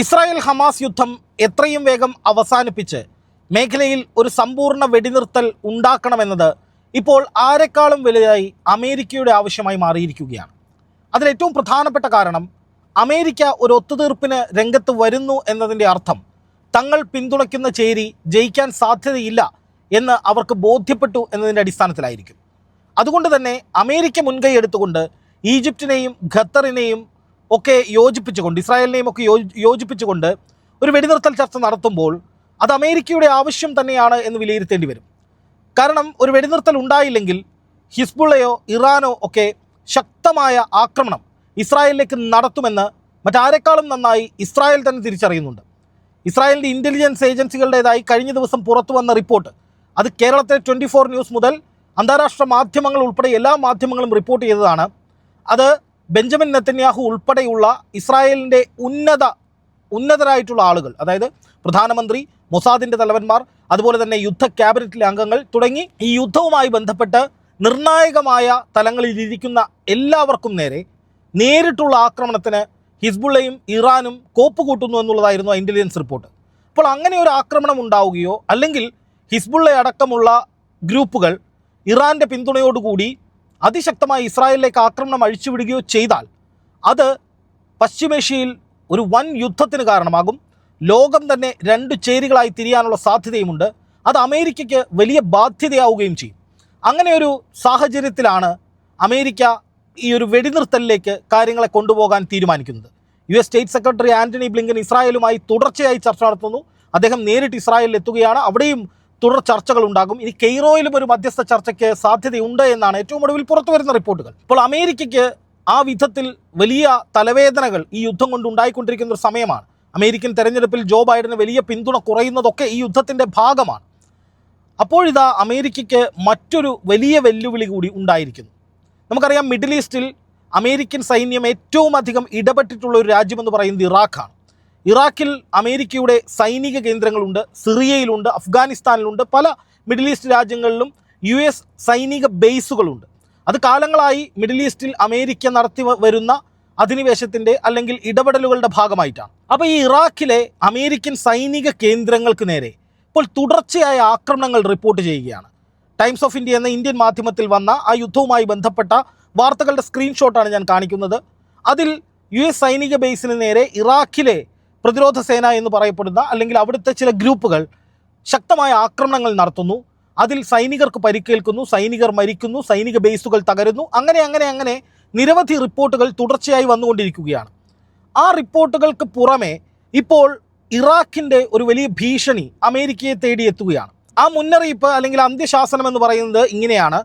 Israel Hamas യുദ്ധം എത്രയും വേഗം അവസാനിപ്പിച്ച് മേഖലയിൽ ഒരു സമ്പൂർണ വെടിനിർത്തൽ ഉണ്ടാക്കണമെന്നത് ഇപ്പോൾ ആരെക്കാളും വലുതായി അമേരിക്കയുടെ ആവശ്യമായി മാറിയിരിക്കുകയാണ്. അതിലേറ്റവും പ്രധാനപ്പെട്ട കാരണം അമേരിക്ക ഒരു ഒത്തുതീർപ്പിന് രംഗത്ത് വരുന്നു എന്നതിന്റെ അർത്ഥം തങ്ങൾ പിന്തുണയ്ക്കുന്ന ചേരി ജയിക്കാൻ സാധ്യതയില്ല എന്ന് അവർക്ക് ബോധ്യപ്പെട്ടു എന്നതിന്റെ അടിസ്ഥാനത്തിലായിരിക്കും. അതുകൊണ്ട് തന്നെ അമേരിക്ക മുൻകൈ എടുത്തുകൊണ്ട് ഈജിപ്തിനെയും ഖത്തറിനെയും ഒക്കെ യോജിപ്പിച്ചുകൊണ്ട് ഇസ്രായേലിനെയും ഒക്കെ യോജിപ്പിച്ചുകൊണ്ട് ഒരു വെടിനിർത്തൽ ചർച്ച നടത്തുമ്പോൾ അത് അമേരിക്കയുടെ ആവശ്യം തന്നെയാണ് എന്ന് വിലയിരുത്തേണ്ടി വരും. കാരണം ഒരു വെടിനിർത്തൽ ഉണ്ടായില്ലെങ്കിൽ ഹിസ്ബുള്ളയോ ഇറാനോ ഒക്കെ ശക്തമായ ആക്രമണം ഇസ്രായേലിലേക്ക് നടത്തുമെന്ന് മറ്റാരെക്കാളും നന്നായി ഇസ്രായേൽ തന്നെ തിരിച്ചറിയുന്നുണ്ട്. ഇസ്രായേലിന്റെ ഇന്റലിജൻസ് ഏജൻസികളുടേതായി കഴിഞ്ഞ ദിവസം പുറത്തു വന്ന റിപ്പോർട്ട്. അത് കേരളത്തെ ട്വന്റി ഫോർ ന്യൂസ് മുതൽ അന്താരാഷ്ട്ര മാധ്യമങ്ങൾ ഉൾപ്പെടെ എല്ലാ മാധ്യമങ്ങളും റിപ്പോർട്ട് ചെയ്തതാണ്. അത് ബെഞ്ചമിൻ നെത്തന്യാഹു ഉൾപ്പെടെയുള്ള ഇസ്രായേലിന്റെ ഉന്നത ഉന്നതരായിട്ടുള്ള ആളുകൾ അതായത് പ്രധാനമന്ത്രി മൊസാദിന്റെ തലവന്മാർ അതുപോലെ തന്നെ യുദ്ധ ക്യാബിനറ്റിലെ അംഗങ്ങൾ തുടങ്ങി ഈ യുദ്ധവുമായി ബന്ധപ്പെട്ട് നിർണായകമായ തലങ്ങളിൽ ഇരിക്കുന്ന എല്ലാവർക്കും നേരെ നേരിട്ടുള്ള ആക്രമണത്തിന് ഹിസ്ബുള്ളയും ഇറാനും കോപ്പ് കൂട്ടുന്നു എന്നുള്ളതായിരുന്നു ഇന്റലിജൻസ് റിപ്പോർട്ട് അപ്പോൾ അങ്ങനെ ഒരു ആക്രമണം ഉണ്ടാവുകയോ അല്ലെങ്കിൽ ഹിസ്ബുള്ള അടക്കമുള്ള ഗ്രൂപ്പുകൾ ഇറാന്റെ പിന്തുണയോടുകൂടി അതിശക്തമായി ഇസ്രായേലിലേക്ക് ആക്രമണം അഴിച്ചുവിടുകയോ ചെയ്താൽ അത് പശ്ചിമേഷ്യയിൽ ഒരു വൻ യുദ്ധത്തിന് കാരണമാകും. ലോകം തന്നെ രണ്ട് ചേരികളായി തിരിയാനുള്ള സാധ്യതയുമുണ്ട്. അത് അമേരിക്കയ്ക്ക് വലിയ ബാധ്യതയാവുകയും ചെയ്യും. അങ്ങനെ ഒരു സാഹചര്യത്തിലാണ് അമേരിക്ക ഈ ഒരു വെടിനിർത്തലിലേക്ക് കാര്യങ്ങളെ കൊണ്ടുപോകാൻ തീരുമാനിക്കുന്നത്. U S state secretary Antony Blinken ഇസ്രായേലുമായി തുടർച്ചയായി ചർച്ച നടത്തുന്നു. അദ്ദേഹം നേരിട്ട് ഇസ്രായേലിൽ എത്തുകയാണ്. അവിടെയും തുടർ ചർച്ചകൾ ഉണ്ടാകും ഇനി കെയ്റോയിലും ഒരു മധ്യസ്ഥ ചർച്ചയ്ക്ക് സാധ്യതയുണ്ട് എന്നാണ് ഏറ്റവും ഒടുവിൽ പുറത്തു വരുന്ന റിപ്പോർട്ടുകൾ. ഇപ്പോൾ അമേരിക്കയ്ക്ക് ആ വിധത്തിൽ വലിയ തലവേദനകൾ ഈ യുദ്ധം കൊണ്ട് ഉണ്ടായിക്കൊണ്ടിരിക്കുന്ന ഒരു സമയമാണ്. അമേരിക്കൻ തെരഞ്ഞെടുപ്പിൽ ജോ ബൈഡന് വലിയ പിന്തുണ കുറയുന്നതൊക്കെ ഈ യുദ്ധത്തിന്റെ ഭാഗമാണ്. അപ്പോഴിതാ അമേരിക്കയ്ക്ക് മറ്റൊരു വലിയ വെല്ലുവിളി കൂടി ഉണ്ടായിരിക്കുന്നു. നമുക്കറിയാം മിഡിൽ ഈസ്റ്റിൽ അമേരിക്കൻ സൈന്യം ഏറ്റവും അധികം ഇടപെട്ടിട്ടുള്ള ഒരു രാജ്യമെന്ന് പറയുന്നത് ഇറാഖാണ്. ഇറാഖിൽ അമേരിക്കയുടെ സൈനിക കേന്ദ്രങ്ങളുണ്ട് സിറിയയിലുണ്ട് അഫ്ഗാനിസ്ഥാനിലുണ്ട് പല മിഡിൽ ഈസ്റ്റ് രാജ്യങ്ങളിലും യു എസ് സൈനിക ബേസുകളുണ്ട്. അത് കാലങ്ങളായി മിഡിൽ ഈസ്റ്റിൽ അമേരിക്ക നടത്തി വരുന്ന അധിനിവേശത്തിന്റെ അല്ലെങ്കിൽ ഇടപെടലുകളുടെ ഭാഗമായിട്ടാണ്. അപ്പോൾ ഈ ഇറാഖിലെ അമേരിക്കൻ സൈനിക കേന്ദ്രങ്ങൾക്ക് നേരെ ഇപ്പോൾ തുടർച്ചയായ ആക്രമണങ്ങൾ റിപ്പോർട്ട് ചെയ്യുകയാണ്. ടൈംസ് ഓഫ് ഇന്ത്യ എന്ന ഇന്ത്യൻ മാധ്യമത്തിൽ വന്ന ആ യുദ്ധവുമായി ബന്ധപ്പെട്ട വാർത്തകളുടെ സ്ക്രീൻഷോട്ടാണ് ഞാൻ കാണിക്കുന്നത്. അതിൽ യു എസ് സൈനിക ബേസിന് നേരെ ഇറാഖിലെ പ്രതിരോധ സേന എന്ന് പറയപ്പെടുന്ന അല്ലെങ്കിൽ അവിടുത്തെ ചില ഗ്രൂപ്പുകൾ ശക്തമായ ആക്രമണങ്ങൾ നടത്തുന്നു. അതിൽ സൈനികർക്ക് പരിക്കേൽക്കുന്നു സൈനികർ മരിക്കുന്നു സൈനിക ബേസുകൾ തകരുന്നു. അങ്ങനെ അങ്ങനെ അങ്ങനെ നിരവധി റിപ്പോർട്ടുകൾ തുടർച്ചയായി വന്നുകൊണ്ടിരിക്കുകയാണ്. ആ റിപ്പോർട്ടുകൾക്ക് പുറമെ ഇപ്പോൾ ഇറാഖിന്റെ ഒരു വലിയ ഭീഷണി അമേരിക്കയെ തേടിയെത്തുകയാണ്. ആ മുന്നറിയിപ്പ് അല്ലെങ്കിൽ അന്ത്യശാസനം എന്ന് പറയുന്നത് ഇങ്ങനെയാണ്.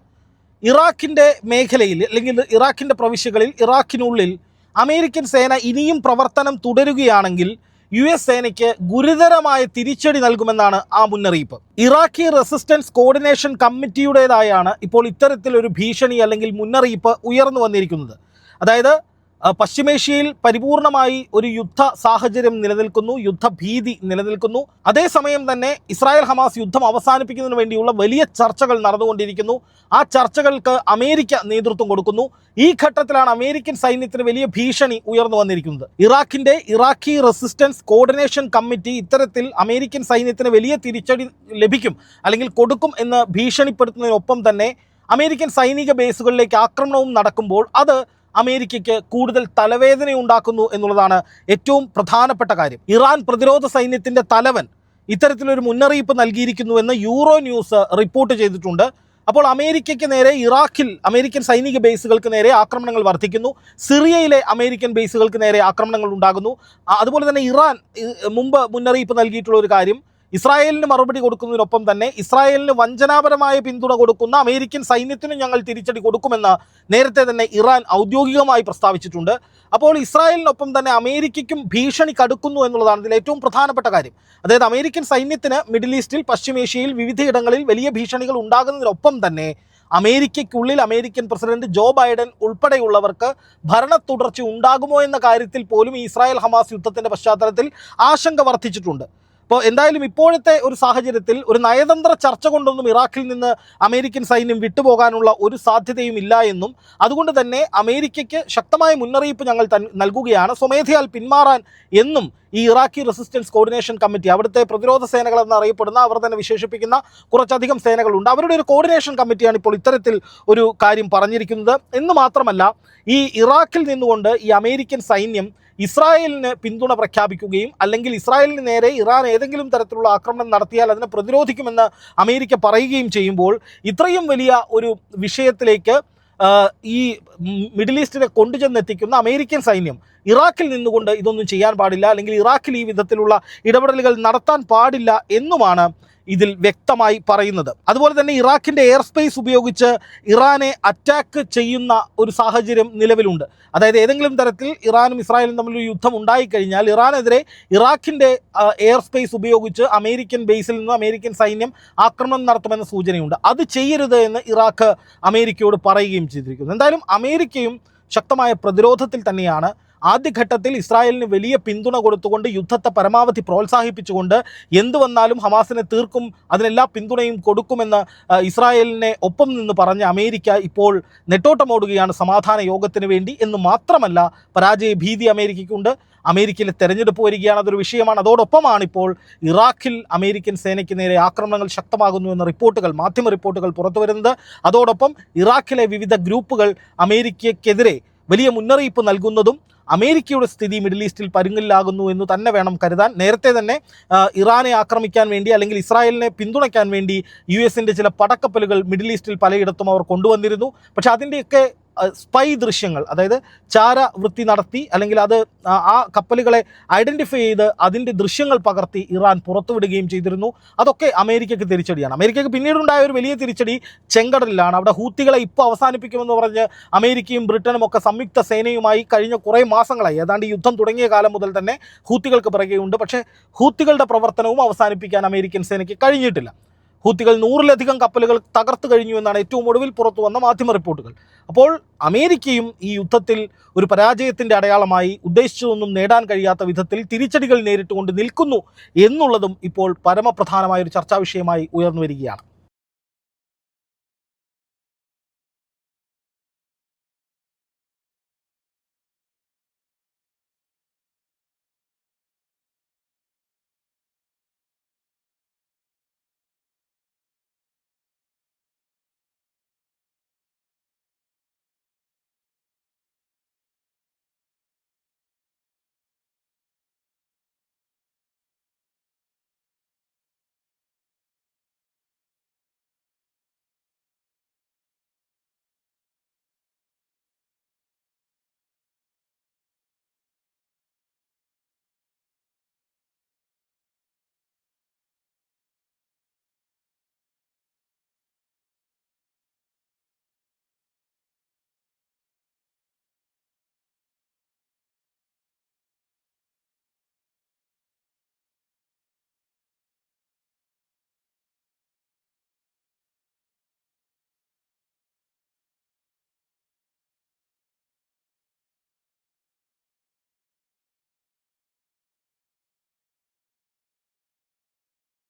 ഇറാഖിന്റെ മേഖലയിൽ അല്ലെങ്കിൽ ഇറാഖിന്റെ പ്രവിശ്യകളിൽ ഇറാഖിനുള്ളിൽ അമേരിക്കൻ സേന ഇനിയും പ്രവർത്തനം തുടരുകയാണെങ്കിൽ യു എസ് സേനയ്ക്ക് ഗുരുതരമായ തിരിച്ചടി നൽകുമെന്നാണ് ആ മുന്നറിയിപ്പ്. ഇറാഖി റെസിസ്റ്റൻസ് കോർഡിനേഷൻ കമ്മിറ്റിയുടേതായാണ് ഇപ്പോൾ ഇത്തരത്തിലൊരു ഭീഷണി അല്ലെങ്കിൽ മുന്നറിയിപ്പ് ഉയർന്നു വന്നിരിക്കുന്നത്. അതായത് പശ്ചിമേഷ്യയിൽ പരിപൂർണമായി ഒരു യുദ്ധ സാഹചര്യം നിലനിൽക്കുന്നു യുദ്ധഭീതി നിലനിൽക്കുന്നു. അതേസമയം തന്നെ ഇസ്രായേൽ ഹമാസ് യുദ്ധം അവസാനിപ്പിക്കുന്നതിന് വേണ്ടിയുള്ള വലിയ ചർച്ചകൾ നടന്നുകൊണ്ടിരിക്കുന്നു. ആ ചർച്ചകൾക്ക് അമേരിക്ക നേതൃത്വം കൊടുക്കുന്നു. ഈ ഘട്ടത്തിലാണ് അമേരിക്കൻ സൈന്യത്തിന് വലിയ ഭീഷണി ഉയർന്നു വന്നിരിക്കുന്നത്. ഇറാഖിന്റെ ഇറാഖി റെസിസ്റ്റൻസ് കോർഡിനേഷൻ കമ്മിറ്റി ഇത്തരത്തിൽ അമേരിക്കൻ സൈന്യത്തിന് വലിയ തിരിച്ചടി ലഭിക്കും അല്ലെങ്കിൽ കൊടുക്കും എന്ന് ഭീഷണിപ്പെടുത്തുന്നതിനൊപ്പം തന്നെ അമേരിക്കൻ സൈനിക ബേസുകളിലേക്ക് ആക്രമണവും നടക്കുമ്പോൾ അത് അമേരിക്കയ്ക്ക് കൂടുതൽ തലവേദന ഉണ്ടാക്കുന്നു എന്നുള്ളതാണ് ഏറ്റവും പ്രധാനപ്പെട്ട കാര്യം. ഇറാൻ പ്രതിരോധ സൈന്യത്തിന്റെ തലവൻ ഇത്തരത്തിലൊരു മുന്നറിയിപ്പ് നൽകിയിരിക്കുന്നുവെന്ന് യൂറോ ന്യൂസ് റിപ്പോർട്ട് ചെയ്തിട്ടുണ്ട്. അപ്പോൾ അമേരിക്കയ്ക്ക് നേരെ ഇറാഖിൽ അമേരിക്കൻ സൈനിക ബേസുകൾക്ക് നേരെ ആക്രമണങ്ങൾ വർദ്ധിക്കുന്നു. സിറിയയിലെ അമേരിക്കൻ ബേസുകൾക്ക് നേരെ ആക്രമണങ്ങൾ ഉണ്ടാകുന്നു. അതുപോലെ തന്നെ ഇറാൻ മുമ്പ് മുന്നറിയിപ്പ് നൽകിയിട്ടുള്ള ഒരു കാര്യം ഇസ്രായേലിന് മറുപടി കൊടുക്കുന്നതിനൊപ്പം തന്നെ ഇസ്രായേലിന് വഞ്ചനാപരമായ പിന്തുണ കൊടുക്കുന്ന അമേരിക്കൻ സൈന്യത്തിനും ഞങ്ങൾ തിരിച്ചടി കൊടുക്കുമെന്ന് നേരത്തെ തന്നെ ഇറാൻ ഔദ്യോഗികമായി പ്രസ്താവിച്ചിട്ടുണ്ട്. അപ്പോൾ ഇസ്രായേലിനൊപ്പം തന്നെ അമേരിക്കയ്ക്കും ഭീഷണി കടുക്കുന്നു എന്നുള്ളതാണ് ഇതിൽ ഏറ്റവും പ്രധാനപ്പെട്ട കാര്യം. അതായത് അമേരിക്കൻ സൈന്യത്തിന് മിഡിൽ ഈസ്റ്റിൽ പശ്ചിമേഷ്യയിൽ വിവിധയിടങ്ങളിൽ വലിയ ഭീഷണികൾ ഉണ്ടാകുന്നതിനൊപ്പം തന്നെ അമേരിക്കയ്ക്കുള്ളിൽ അമേരിക്കൻ പ്രസിഡന്റ് ജോ ബൈഡൻ ഉൾപ്പെടെയുള്ളവർക്ക് ഭരണ തുടർച്ച ഉണ്ടാകുമോ എന്ന കാര്യത്തിൽ പോലും ഇസ്രായേൽ ഹമാസ് യുദ്ധത്തിന്റെ പശ്ചാത്തലത്തിൽ ആശങ്ക വർദ്ധിച്ചിട്ടുണ്ട്. അപ്പോൾ എന്തായാലും ഇപ്പോഴത്തെ ഒരു സാഹചര്യത്തിൽ ഒരു നയതന്ത്ര ചർച്ച കൊണ്ടൊന്നും ഇറാഖിൽ നിന്ന് അമേരിക്കൻ സൈന്യം വിട്ടുപോകാനുള്ള ഒരു സാധ്യതയും ഇല്ല എന്നും അതുകൊണ്ട് തന്നെ അമേരിക്കയ്ക്ക് ശക്തമായ മുന്നറിയിപ്പ് ഞങ്ങൾ നൽകുകയാണ്. സ്വമേധയാൽ പിന്മാറാൻ എന്നും ഈ ഇറാഖി റെസിസ്റ്റൻസ് കോർഡിനേഷൻ കമ്മിറ്റി അവിടുത്തെ പ്രതിരോധ സേനകൾ എന്നറിയപ്പെടുന്ന അവർ തന്നെ വിശേഷിപ്പിക്കുന്ന കുറച്ചധികം സേനകളുണ്ട്. അവരുടെ ഒരു കോർഡിനേഷൻ കമ്മിറ്റിയാണ് ഇപ്പോൾ ഇത്തരത്തിൽ ഒരു കാര്യം പറഞ്ഞിരിക്കുന്നത്. എന്ന് മാത്രമല്ല ഈ ഇറാഖിൽ നിന്നുകൊണ്ട് ഈ അമേരിക്കൻ സൈന്യം ഇസ്രായേലിന് പിന്തുണ പ്രഖ്യാപിക്കുകയും അല്ലെങ്കിൽ ഇസ്രായേലിന് നേരെ ഇറാൻ ഏതെങ്കിലും തരത്തിലുള്ള ആക്രമണം നടത്തിയാൽ അതിനെ പ്രതിരോധിക്കുമെന്ന് അമേരിക്ക പറയുകയും ചെയ്യുമ്പോൾ ഇത്രയും വലിയ ഒരു വിഷയത്തിലേക്ക് ഈ മിഡിൽ ഈസ്റ്റിനെ കൊണ്ടുചെന്നെത്തിക്കുന്ന അമേരിക്കൻ സൈന്യം ഇറാഖിൽ നിന്നുകൊണ്ട് ഇതൊന്നും ചെയ്യാൻ പാടില്ല അല്ലെങ്കിൽ ഇറാഖിൽ ഈ വിധത്തിലുള്ള ഇടപെടലുകൾ നടത്താൻ പാടില്ല എന്നുമാണ് ഇതിൽ വ്യക്തമായി പറയുന്നത്. അതുപോലെ തന്നെ ഇറാഖിന്റെ എയർ സ്പേസ് ഉപയോഗിച്ച് ഇറാനെ അറ്റാക്ക് ചെയ്യുന്ന ഒരു സാഹചര്യം നിലവിലുണ്ട്. അതായത് ഏതെങ്കിലും തരത്തിൽ ഇറാനും ഇസ്രായേലും തമ്മിൽ ഒരു യുദ്ധം ഉണ്ടായിക്കഴിഞ്ഞാൽ ഇറാനെതിരെ ഇറാഖിന്റെ എയർ സ്പേസ് ഉപയോഗിച്ച് അമേരിക്കൻ ബേസിൽ നിന്ന് അമേരിക്കൻ സൈന്യം ആക്രമണം നടത്തുമെന്ന സൂചനയുണ്ട്. അത് ചെയ്യരുത് എന്ന് ഇറാഖ് അമേരിക്കയോട് പറയുകയും ചെയ്തിരിക്കുന്നു. എന്തായാലും അമേരിക്കയും ശക്തമായ പ്രതിരോധത്തിൽ തന്നെയാണ് ആദ്യഘട്ടത്തിൽ ഇസ്രായേലിന് വലിയ പിന്തുണ കൊടുത്തുകൊണ്ട് യുദ്ധത്തെ പരമാവധി പ്രോത്സാഹിപ്പിച്ചുകൊണ്ട് എന്തു വന്നാലും ഹമാസിനെ തീർക്കും അതിനെല്ലാ പിന്തുണയും കൊടുക്കുമെന്ന് ഇസ്രായേലിനെ ഒപ്പം നിന്ന് പറഞ്ഞ അമേരിക്ക ഇപ്പോൾ നെട്ടോട്ടമോടുകയാണ് സമാധാന യോഗത്തിന് വേണ്ടി. എന്ന് മാത്രമല്ല പരാജയ ഭീതി അമേരിക്കയ്ക്കുണ്ട്. അമേരിക്കയിലെ തെരഞ്ഞെടുപ്പ് വരികയാണ് അതൊരു വിഷയമാണ്. അതോടൊപ്പമാണ് ഇപ്പോൾ ഇറാഖിൽ അമേരിക്കൻ സേനയ്ക്ക് നേരെ ആക്രമണങ്ങൾ ശക്തമാകുന്നു എന്ന റിപ്പോർട്ടുകൾ മാധ്യമ റിപ്പോർട്ടുകൾ പുറത്തു വരുന്നത്. അതോടൊപ്പം ഇറാഖിലെ വിവിധ ഗ്രൂപ്പുകൾ അമേരിക്കയ്ക്കെതിരെ വലിയ മുന്നറിയിപ്പ് നൽകുന്നതും അമേരിക്കയുടെ സ്ഥിതി മിഡിൽ ഈസ്റ്റിൽ പരുങ്ങലിലാകുന്നു എന്ന് തന്നെ വേണം കരുതാൻ. നേരത്തെ തന്നെ ഇറാനെ ആക്രമിക്കാൻ വേണ്ടി അല്ലെങ്കിൽ ഇസ്രായേലിനെ പിന്തുണയ്ക്കാൻ വേണ്ടി യു എസിന്റെ ചില പടക്കപ്പലുകൾ മിഡിൽ ഈസ്റ്റിൽ പലയിടത്തും അവർ കൊണ്ടുവന്നിരുന്നു. പക്ഷെ അതിന്റെയൊക്കെ സ്പൈ ദൃശ്യങ്ങൾ അതായത് ചാര വൃത്തി നടത്തി അല്ലെങ്കിൽ അത് ആ- കപ്പലുകളെ ഐഡന്റിഫൈ ചെയ്ത് അതിന്റെ ദൃശ്യങ്ങൾ പകർത്തി ഇറാൻ പുറത്തുവിടുകയും ചെയ്തിരുന്നു. അതൊക്കെ അമേരിക്കയ്ക്ക് തിരിച്ചടിയാണ്. അമേരിക്കയ്ക്ക് പിന്നീടുണ്ടായ ഒരു വലിയ തിരിച്ചടി ചെങ്കടലിലാണ്. അവിടെ ഹൂത്തികളെ ഇപ്പോൾ അവസാനിപ്പിക്കുമെന്ന് പറഞ്ഞ് അമേരിക്കയും ബ്രിട്ടനും ഒക്കെ സംയുക്ത സേനയുമായി കഴിഞ്ഞ കുറേ മാസങ്ങളായി. ഏതാണ്ട് യുദ്ധം തുടങ്ങിയ കാലം മുതൽ തന്നെ ഹൂത്തികൾക്ക് പിറകെയുണ്ട്. പക്ഷേ ഹൂത്തികളുടെ പ്രവർത്തനവും അവസാനിപ്പിക്കാൻ അമേരിക്കൻ സേനയ്ക്ക് കഴിഞ്ഞിട്ടില്ല. ഹൂത്തികൾ നൂറിലധികം കപ്പലുകൾ തകർത്തു കഴിഞ്ഞു എന്നാണ് ഏറ്റവും ഒടുവിൽ പുറത്തു വന്ന മാധ്യമ റിപ്പോർട്ടുകൾ. അപ്പോൾ അമേരിക്കയും ഈ യുദ്ധത്തിൽ ഒരു പരാജയത്തിന്റെ അടയാളമായി ഉദ്ദേശിച്ചതൊന്നും നേടാൻ കഴിയാത്ത വിധത്തിൽ തിരിച്ചടികൾ നേരിട്ടുകൊണ്ട് നിൽക്കുന്നു എന്നുള്ളതും ഇപ്പോൾ പരമപ്രധാനമായ ഒരു ചർച്ചാ വിഷയമായി ഉയർന്നു വരികയാണ്.